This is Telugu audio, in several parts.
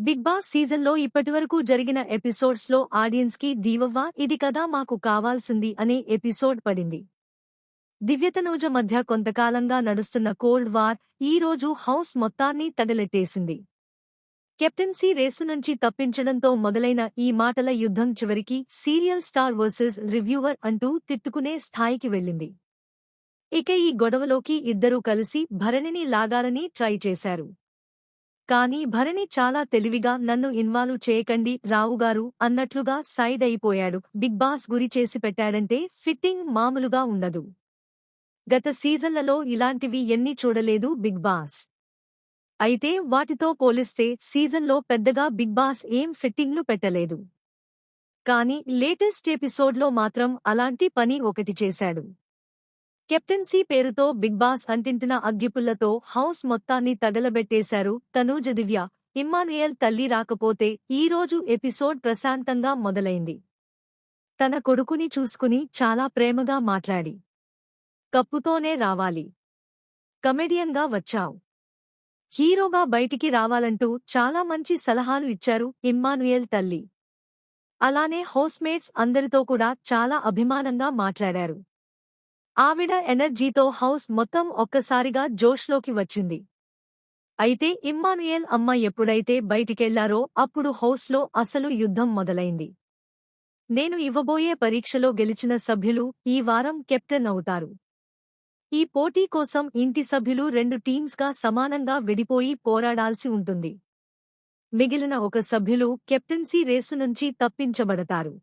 బిగ్ బాస్ సీజన్లో ఇప్పటివరకు జరిగిన ఎపిసోడ్స్లో ఆడియన్స్కి దీవవ్వ ఇది కదా మాకు కావాల్సింది అనే ఎపిసోడ్ పడింది. దివ్యతనూజ మధ్య కొంతకాలంగా నడుస్తున్న కోల్డ్ వార్ ఈ రోజు హౌస్ మొత్తాన్ని తగలెట్టేసింది. కెప్టెన్సీ రేసు నుంచి తప్పించడంతో మొదలైన ఈ మాటల యుద్ధం చివరికి సీరియల్ స్టార్ వర్సెస్ రివ్యూవర్ అంటూ తిట్టుకునే స్థాయికి వెళ్ళింది. ఇక ఈ గొడవలోకి ఇద్దరూ కలిసి భరణిని లాగాలని ట్రై చేశారు. కానీ భరణి చాలా తెలివిగా నన్ను ఇన్వాల్వ్ చేయకండి రావుగారు అన్నట్లుగా సైడ్ అయిపోయాడు. బిగ్ బాస్ గురి చేసి పెట్టాడంటే ఫిట్టింగ్ మామూలుగా ఉండదు. గత సీజన్లలో ఇలాంటివి ఎన్ని చూడలేదు బిగ్ బాస్. అయితే వాటితో పోలిస్తే సీజన్లో పెద్దగా బిగ్ బాస్ ఏం ఫిట్టింగ్లు పెట్టలేదు. కానీ లేటెస్ట్ ఎపిసోడ్లో మాత్రం అలాంటి పని ఒకటి చేశాడు. కెప్టెన్సీ పేరుతో బిగ్ బాస్ అంటింటిన అగ్గిపుల్లతో హౌస్ మొత్తాన్ని తగలబెట్టేశారు తనూజ దివ్య. ఇమ్మానుయేల్ తల్లి రాకపోతే ఈరోజు ఎపిసోడ్ ప్రశాంతంగా మొదలైంది. తన కొడుకుని చూసుకుని చాలా ప్రేమగా మాట్లాడి. కప్పుతోనే రావాలి. కమెడియన్గా వచ్చావు. హీరోగా బయటికి రావాలంటూ చాలా మంచి సలహాలు ఇచ్చారు ఇమ్మానుయేల్ తల్లి. అలానే హౌస్మేట్స్ అందరితో కూడా చాలా అభిమానంగా మాట్లాడారు. ఆవిడ ఎనర్జీతో హౌస్ మొత్తం ఒక్కసారిగా జోష్లోకి వచ్చింది. అయితే ఇమ్మానుయేల్ అమ్మ ఎప్పుడైతే బయటికెళ్ళారో అప్పుడు హౌస్లో అసలు యుద్ధం మొదలైంది. నేను ఇవ్వబోయే పరీక్షలో గెలిచిన సభ్యులు ఈ వారం కెప్టెన్ అవుతారు. ఈ పోటీ కోసం ఇంటి సభ్యులు రెండు టీమ్స్గా సమానంగా విడిపోయి పోరాడాల్సి ఉంటుంది. మిగిలిన ఒక సభ్యులు కెప్టెన్సీ రేసు నుంచి తప్పించబడతారు.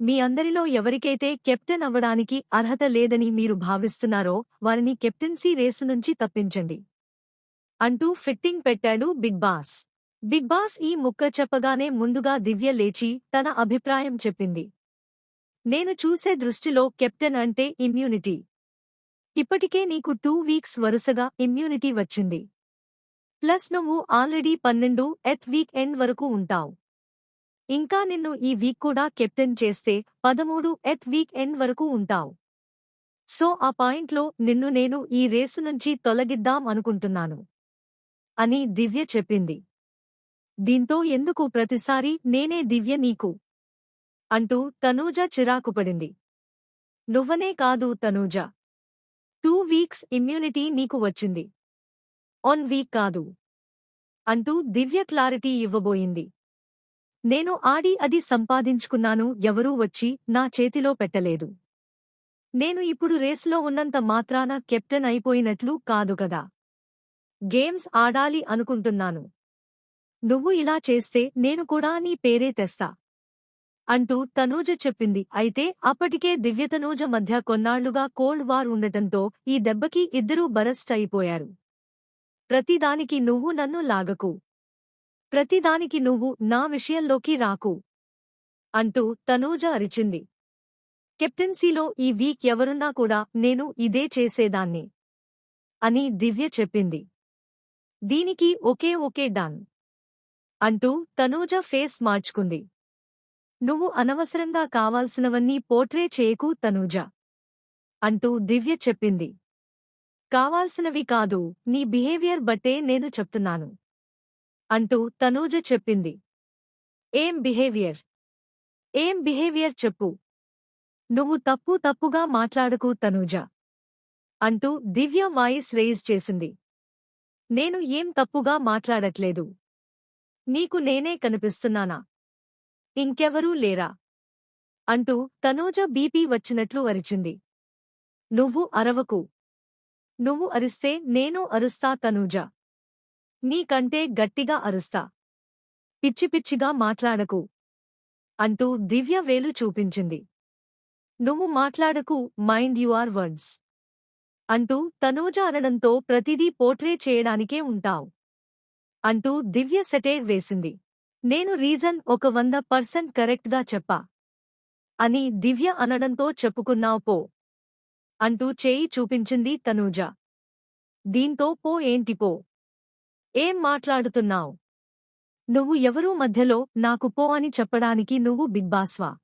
మీ అందరిలో ఎవరికైతే కెప్టెన్ అవ్వడానికి అర్హత లేదని మీరు భావిస్తున్నారో వారిని కెప్టెన్సీ రేసు నుంచి తప్పించండి. అంటూ ఫిట్టింగ్ పెట్టాడు బిగ్ బాస్. బిగ్ బాస్ ఈ ముక్క చెప్పగానే ముందుగా దివ్య లేచి తన అభిప్రాయం చెప్పింది. నేను చూసే దృష్టిలో కెప్టెన్ అంటే ఇమ్యూనిటీ. ఇప్పటికే నీకు టూ వీక్స్ వరుసగా ఇమ్యూనిటీ వచ్చింది. ప్లస్ నువ్వు ఆల్రెడీ పన్నెండు ఎత్ వీక్ ఎండ్ వరకు ఉంటావు. ఇంకా నిన్ను ఈ వీక్ కూడా కెప్టెన్ చేస్తే పదమూడు ఎత్ వీక్ ఎండ్ వరకు ఉంటావు. సో ఆ పాయింట్లో నిన్ను నేను ఈ రేసు నుంచి తొలగిద్దాం అనుకుంటున్నాను. అని దివ్య చెప్పింది. దీంతో ఎందుకు ప్రతిసారి నేనే దివ్య నీకు? అంటూ తనూజ చిరాకుపడింది నువ్వనే కాదు తనూజ. టూ వీక్స్ ఇమ్యూనిటీ నీకు వచ్చింది. ఆన్ వీక్ కాదు. అంటూ దివ్య క్లారిటీ ఇవ్వబోయింది. నేను ఆడి అది సంపాదించుకున్నాను ఎవరూ వచ్చి నా చేతిలో పెట్టలేదు. నేను ఇప్పుడు రేసులో ఉన్నంత మాత్రాన కెప్టెన్ అయిపోయినట్లు కాదుగదా గేమ్స్ ఆడాలి అనుకుంటున్నాను. నువ్వు ఇలా చేస్తే నేను కూడా నీ పేరే తెస్తా. అంటూ తనూజ చెప్పింది. అయితే అప్పటికే దివ్యతనూజ మధ్య కొన్నాళ్ళుగా కోల్డ్ వార్ ఉండటంతో ఈ దెబ్బకి ఇద్దరూ బరస్ట్ అయిపోయారు. ప్రతిదానికి నువ్వు నన్ను లాగకు. ప్రతిదానికి నువ్వు నా విషయంలోకి రాకు అంటూ తనూజ అరిచింది. కెప్టెన్సీలో ఈ వీక్ ఎవరున్నా కూడా నేను ఇదే చేసేదాన్ని అని దివ్య చెప్పింది. దీనికి ఒకే ఒకే డాన్ అంటూ తనూజ ఫేస్ మార్చుకుంది. నువ్వు అనవసరంగా కావాల్సినవన్నీ పోట్రే చేయకు తనూజ అంటూ దివ్య చెప్పింది. కావాల్సినవి కాదు నీ బిహేవియర్ బట్టే నేను చెప్తున్నాను. అంటూ తనూజ చెప్పింది. ఏం బిహేవియర్? ఏం బిహేవియర్ చెప్పు. నువ్వు తప్పు తప్పుగా మాట్లాడకు తనూజ అంటూ దివ్య వాయిస్ రేజ్ చేసింది. నేను ఏం తప్పుగా మాట్లాడట్లేదు. నీకు నేనే కనిపిస్తున్నానా? ఇంకెవరూ లేరా అంటూ తనూజ బీపీ వచ్చినట్లు అరిచింది. నువ్వు అరవకు. నువ్వు అరిస్తే నేను అరుస్తా తనూజ. నీకంటే గట్టిగా అరుస్తా. పిచ్చి పిచ్చిగా మాట్లాడకు. అంటూ దివ్య వేలు చూపించింది. నువ్వు మాట్లాడకు మైండ్ యు ఆర్ వర్డ్స్. అంటూ తనూజ అనడంతో ప్రతిదీ పోట్రే చేయడానికే ఉంటావు. అంటూ దివ్య సెటేర్ వేసింది. నేను రీజన్ ఒక వంద పర్సెంట్ కరెక్ట్గా చెప్పా. అని దివ్య అనడంతో చెప్పుకున్నావు పో. అంటూ చేయి చూపించింది తనూజ. దీంతో పో ఏంటి పో. ఏం మాట్లాడుతున్నావు? నువ్వు ఎవరూ మధ్యలో నాకు పో అని చెప్పడానికి నువ్వు బిగ్ బాస్వా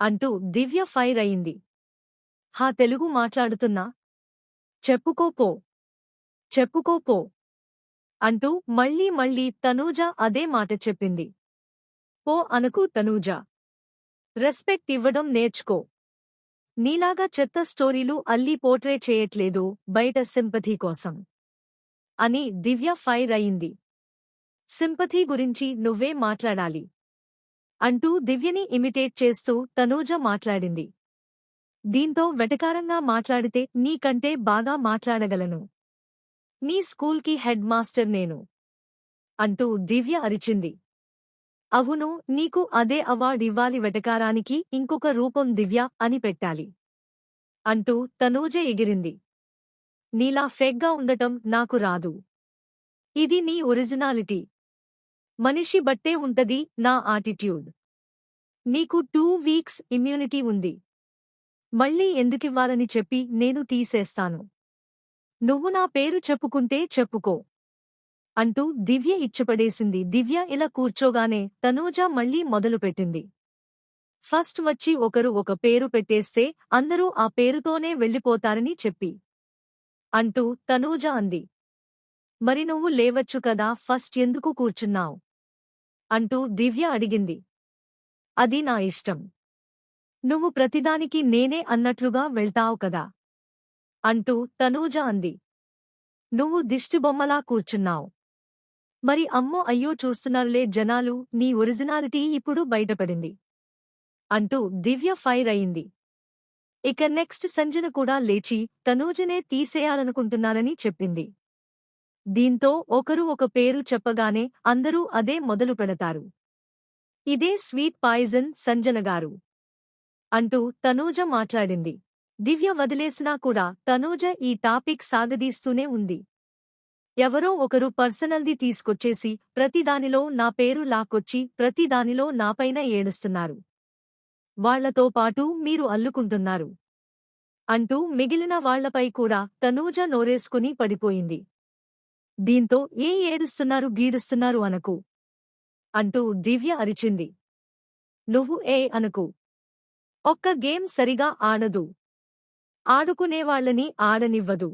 అంటూ దివ్య ఫైర్ అయింది. హా తెలుగు మాట్లాడుతున్నా? చెప్పుకో పో. చెప్పుకో పో. అంటూ మళ్ళీ మళ్ళీ తనూజ అదే మాట చెప్పింది. పో అనకు తనూజ. రెస్పెక్ట్ ఇవ్వడం నేర్చుకో. నీలాగా చెత్త స్టోరీలు అల్లీ పోర్ట్రే చేయట్లేదు బయట సింపథీ కోసం. అని దివ్య ఫైర్ అయింది. సింపథీ గురించి నువ్వే మాట్లాడాలి. అంటూ దివ్యని ఇమిటేట్ చేస్తూ తనూజ మాట్లాడింది. దీంతో వెటకారంగా మాట్లాడితే నీకంటే బాగా మాట్లాడగలను. నీ స్కూల్కి హెడ్ మాస్టర్ నేను. అంటూ దివ్య అరిచింది. అవును నీకు అదే అవార్డివ్వాలి వెటకారానికి ఇంకొక రూపం దివ్య అని పెట్టాలి. అంటూ తనూజ ఎగిరింది. నీలా ఫెగ్గా ఉండటం నాకు రాదు. ఇది నీ ఒరిజినాలిటీ. మనిషి బట్టే ఉంటది నా ఆటిట్యూడ్. నీకు టూ వీక్స్ ఇమ్యూనిటీ ఉంది. మళ్ళీ ఎందుకివ్వాలని చెప్పి నేను తీసేస్తాను. నువ్వు నా పేరు చెప్పుకుంటే చెప్పుకో. అంటూ దివ్య ఇచ్చపడేసింది. దివ్య ఇలా కూర్చోగానే తనూజ మళ్ళీ మొదలుపెట్టింది. ఫస్ట్ వచ్చి ఒకరు ఒక పేరు పెట్టేస్తే అందరూ ఆ పేరుతోనే వెళ్ళిపోతారని చెప్పి. అంటూ తనూజ అంది. మరి నువ్వు లేవచ్చు కదా ఫస్ట్ ఎందుకు కూర్చున్నావు అంటూ దివ్య అడిగింది. అది నా ఇష్టం. నువ్వు ప్రతిదానికి నేనే అన్నట్లుగా వెళ్తావు కదా అంటూ తనూజ అంది. నువ్వు దిష్టిబొమ్మలా కూర్చున్నావు. మరి అమ్మో అయ్యో చూస్తున్నారులే జనాలు నీ ఒరిజినాలిటీ ఇప్పుడు బయటపడింది అంటూ దివ్య ఫైర్ అయింది. ఇక నెక్స్ట్ సంజన కూడా లేచి తనూజనే తీసేయాలనుకుంటున్నారని చెప్పింది. దీంతో ఒకరు ఒక పేరు చెప్పగానే అందరూ అదే మొదలు పెడతారు. ఇదే స్వీట్ పాయిజన్ సంజనగారు అంటూ తనూజ మాట్లాడింది. దివ్య వదిలేసినా కూడా తనూజ ఈ టాపిక్ సాగదీస్తూనే ఉంది. ఎవరో ఒకరు పర్సనల్ది తీసుకొచ్చేసి ప్రతిదానిలో నా పేరు లాక్కొచ్చి ప్రతిదానిలో నాపైన ఏడుస్తున్నారు. వాళ్ళతో పాటు మీరు అల్లుకుంటున్నారు. అంటూ మిగిలిన వాళ్ళపై కూడా తనూజ నోరేసుకుని పడిపోయింది. దీంతో ఏ ఏడుస్తున్నారు గీడుస్తున్నారు అనకు. అంటూ దివ్య అరిచింది. నువ్వు ఏ అనకు. ఒక్క గేమ్ సరిగా ఆడదు. ఆడుకునేవాళ్ళని ఆడనివ్వదు.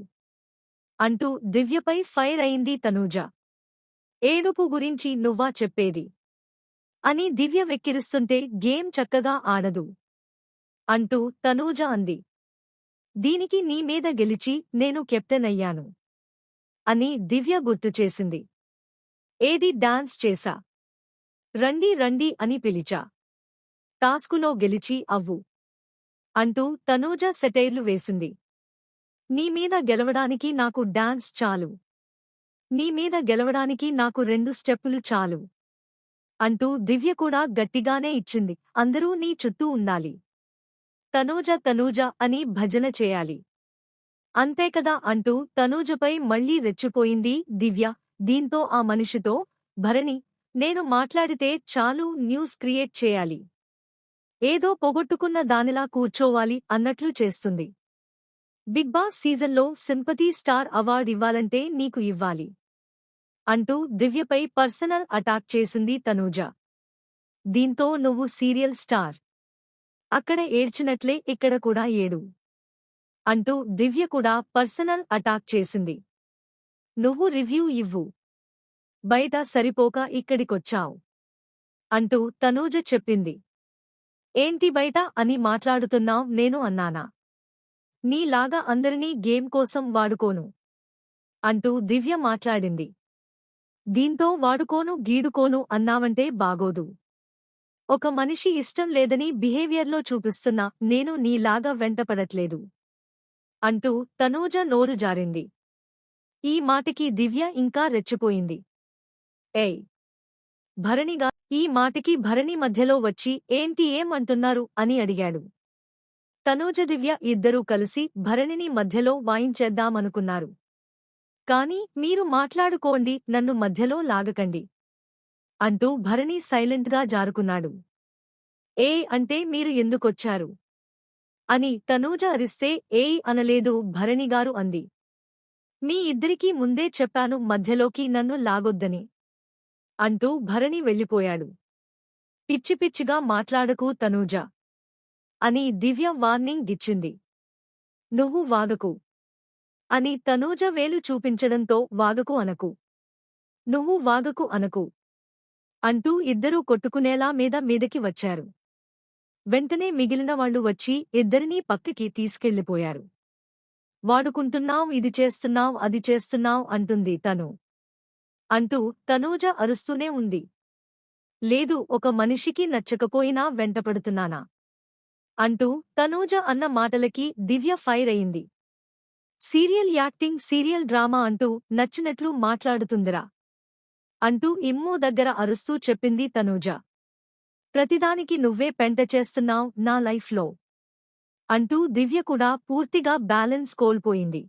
అంటూ దివ్యపై ఫైర్ అయింది తనూజ. ఏడుపు గురించి నువ్వా చెప్పేది. అని దివ్య వెక్కిరిస్తుంటే గేమ్ చక్కగా ఆడదు. అంటూ తనూజ అంది. దీనికి నీ మీద గెలిచి నేను కెప్టెన్ అయ్యాను. అని దివ్య గుర్తుచేసింది ఏది డాన్స్ చేశా రండి రండి అని పిలిచా. టాస్కులో గెలిచి అవ్వు. అంటూ తనూజ సెటైర్లు వేసింది. నీ మీద గెలవడానికి నాకు డాన్స్ చాలు. నీ మీద గెలవడానికి నాకు రెండు స్టెప్పులు చాలు. అంటూ దివ్య కూడా గట్టిగానే ఇచ్చింది. అందరూ నీ చుట్టూ ఉండాలి. తనూజ తనూజ అని భజన చేయాలి. అంతేకదా అంటూ తనూజపై మళ్ళీ రెచ్చిపోయింది దివ్య. దీంతో ఆ మనిషితో భరణి నేను మాట్లాడితే చాలు న్యూస్ క్రియేట్ చేయాలి. ఏదో పొగొట్టుకున్న దానిలా కూర్చోవాలి అన్నట్లు చేస్తుంది. బిగ్ బాస్ సీజన్లో సింపతి స్టార్ అవార్డ్ ఇవ్వాలంటే నీకు ఇవ్వాలి. అంటూ దివ్యపై పర్సనల్ అటాక్ చేసింది తనూజ. దీంతో నువ్వు సీరియల్ స్టార్. అక్కడ ఏడ్చినట్లే ఇక్కడ కూడా ఏడు. అంటూ దివ్య కూడా పర్సనల్ అటాక్ చేసింది. నువ్వు రివ్యూ ఇవ్వు. బయట సరిపోక ఇక్కడికొచ్చావు. అంటూ తనూజ చెప్పింది. ఏంటి బయట అని మాట్లాడుతున్నావ్ నేను అన్నానా? నీలాగా అందరినీ గేమ్ కోసం వాడుకోను. అంటూ దివ్య మాట్లాడింది. దీంతో వాడుకోను గీడుకోను అన్నావంటే బాగోదు. ఒక మనిషి ఇష్టం లేదని బిహేవియర్లో చూపిస్తున్నా నేను నీలాగా వెంటపడట్లేదు. అంటూ తనూజ నోరు జారింది. ఈ మాటకి దివ్య ఇంకా రెచ్చిపోయింది. ఏయ్! భరణిగా ఈ మాటకి భరణి మధ్యలో వచ్చి ఏంటి ఏం అంటున్నారు? అని అడిగాడు. తనూజదివ్య ఇద్దరూ కలిసి భరణిని మధ్యలో వాయించేద్దామనుకున్నారు. కాని మీరు మాట్లాడుకోండి నన్ను మధ్యలో లాగకండి అంటూ భరణి సైలెంట్గా జారుకున్నాడు. ఏ అంటే మీరు ఎందుకొచ్చారు? అని తనూజ అరిస్తే ఏయ్ అనలేదు భరణిగారు అంది. మీ ఇద్దరికీ ముందే చెప్పాను మధ్యలోకి నన్ను లాగొద్దని అంటూ భరణి వెళ్ళిపోయాడు. పిచ్చి పిచ్చిగా మాట్లాడకు తనూజ అని దివ్య వార్నింగ్ ఇచ్చింది. నువ్వు వాగకు. అని తనూజ వేలు చూపించడంతో వాగకు అనకు. నువ్వు వాగకు అనకు అంటూ ఇద్దరూ కొట్టుకునేలా మీద మీదకి వచ్చారు. వెంటనే మిగిలిన వాళ్ళు వచ్చి ఇద్దరినీ పక్కకి తీసుకెళ్ళిపోయారు వాడుకుంటున్నావ్ ఇది చేస్తున్నావ్ అది చేస్తున్నావు అంటుంది తను. అంటూ తనూజ అరుస్తూనే ఉంది. లేదు ఒక మనిషికి నచ్చకపోయినా వెంటపడుతున్నానా అంటూ తనూజ అన్న మాటలకి దివ్య ఫైర్ అయింది. సీరియల్ యాక్టింగ్ సీరియల్ డ్రామా అంటూ నచ్చినట్లు మాట్లాడుతుందిరా అంటూ ఇమ్మో దగ్గర అరుస్తూ చెప్పింది తనూజ. ప్రతిదానికి నువ్వే పెంట చేస్తున్నావ్ నా లైఫ్లో అంటూ దివ్య కూడా పూర్తిగా బ్యాలెన్స్ కోల్పోయింది.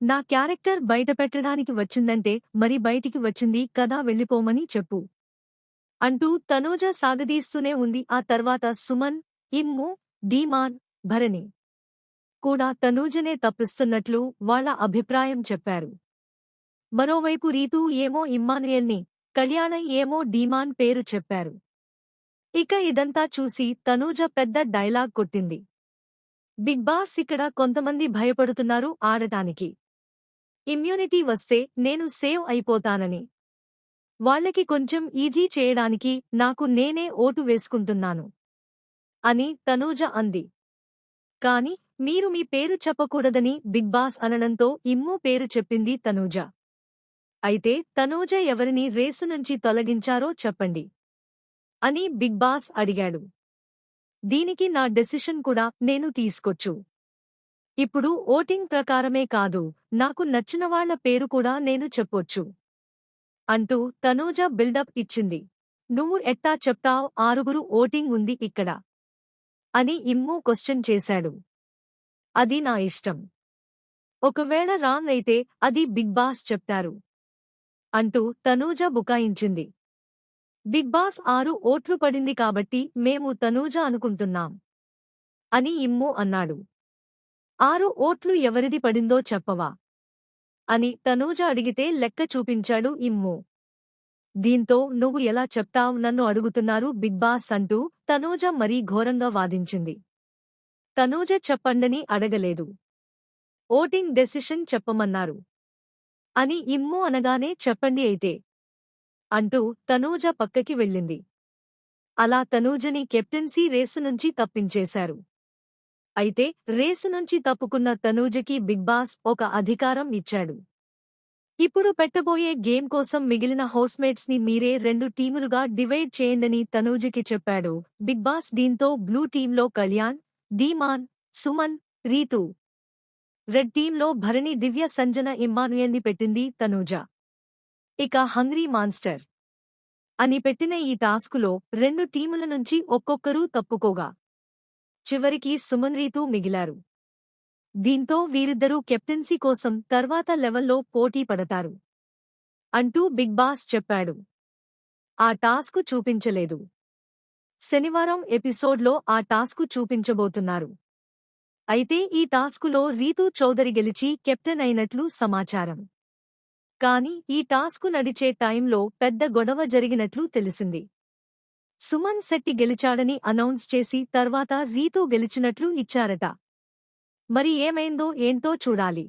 నా క్యారెక్టర్ బయటపెట్టడానికి వచ్చిందంటే మరి బయటికి వచ్చింది కదా వెళ్ళిపోమని చెప్పు అంటూ తనూజ సాగదీస్తూనే ఉంది. ఆ తర్వాత సుమన్ ఇమ్ము డీమాన్ భరణి కూడా తనూజనే తప్పిస్తున్నట్లు వాళ్ళ అభిప్రాయం చెప్పారు. మరోవైపు రీతూ ఏమో ఇమ్మానుయల్ని కళ్యాణ ఏమో డీమాన్ పేరు చెప్పారు. ఇక ఇదంతా చూసి తనూజ పెద్ద డైలాగ్ కొట్టింది. బిగ్ బాస్ ఇక్కడ కొంతమంది భయపడుతున్నారు ఆడటానికి. ఇమ్యూనిటీ వస్తే నేను సేవ్ అయిపోతానని. వాళ్ళకి కొంచెం ఈజీ చేయడానికి నాకు నేనే ఓటు వేసుకుంటున్నాను. అని తనూజ అంది. కాని మీరు మీ పేరు చెప్పకూడదని బిగ్ బాస్ అనడంతో ఇమ్ము పేరు చెప్పింది తనూజ. అయితే తనూజ ఎవరిని రేసు నుంచి తొలగించారో చెప్పండి. అని బిగ్ బాస్ అడిగాడు. దీనికి నా డెసిషన్ కూడా నేను తీసుకొచ్చు. ఇప్పుడు ఓటింగ్ ప్రకారమే కాదు నాకు నచ్చిన వాళ్ళ పేరు కూడా నేను చెప్పొచ్చు. అంటూ తనూజ బిల్డప్ ఇచ్చింది. నువ్వు ఎట్టా చెప్తావ్ ఆరుగురు ఓటింగ్ ఉంది ఇక్కడ. అని ఇమ్ము క్వశ్చన్ చేశాడు. అది నా ఇష్టం. ఒకవేళ రాంగ్ అయితే అది బిగ్ బాస్ చెప్తారు. అంటూ తనూజ బుకాయించింది. బిగ్ బాస్ ఆరు ఓట్లు పడింది కాబట్టి మేము తనూజ అనుకుంటున్నాం. అని ఇమ్ము అన్నాడు. ఆరు ఓట్లు ఎవరిది పడిందో చెప్పవా? అని తనూజ అడిగితే లెక్క చూపించాడు ఇమ్ము. దీంతో నువ్వు ఎలా చెప్తావ్ నన్ను అడుగుతున్నారు బిగ్ బాస్ అంటూ తనూజ మరీ ఘోరంగా వాదించింది. తనూజ చెప్పండని అడగలేదు. ఓటింగ్ డెసిషన్ చెప్పమన్నారు. అని ఇమ్ము అనగానే చెప్పండి అయితే. అంటూ తనూజ పక్కకి వెళ్ళింది. అలా తనూజని కెప్టెన్సీ రేసు నుంచి తప్పించేశారు. అయితే రేసు నుంచి తప్పుకున్న తనూజకి బిగ్ బాస్ ఒక అధికారం ఇచ్చాడు. ఇప్పుడు పెట్టబోయే గేమ్ కోసం మిగిలిన హౌస్మేట్స్ని మీరే రెండు టీములుగా డివైడ్ చేయండని తనూజకి చెప్పాడు. బిగ్ బాస్ దీంతో బ్లూ టీంలో కళ్యాణ్ డీమాన్ సుమన్ రీతు. రెడ్ టీంలో భరణి దివ్య సంజన ఇమ్మానుయల్ని పెట్టింది తనూజ. ఇక హంగ్రీ మాన్స్టర్. అని పెట్టిన ఈ టాస్కులో రెండు టీముల నుంచి ఒక్కొక్కరూ తప్పుకోగా. చివరికి సుమన్ రీతూ మిగిలారు. దీంతో వీరిద్దరూ కెప్టెన్సీ కోసం తర్వాత లెవెల్లో పోటీ పడతారు. అంటూ బిగ్ బాస్ చెప్పాడు. ఆ టాస్కు చూపించలేదు. శనివారం ఎపిసోడ్లో ఆ టాస్కు చూపించబోతున్నారు. అయితే ఈ టాస్కులో రీతూ చౌదరి గెలిచి కెప్టెన్ అయినట్లు సమాచారం. కాని ఈ టాస్కు నడిచే టైంలో పెద్ద గొడవ జరిగినట్లు తెలిసింది. సుమన్ శెట్టి గెలిచాడని అనౌన్స్ చేసి తర్వాత రీతూ గెలిచినట్లు ఇచ్చారట. మరి ఏమైందో ఏంటో చూడాలి.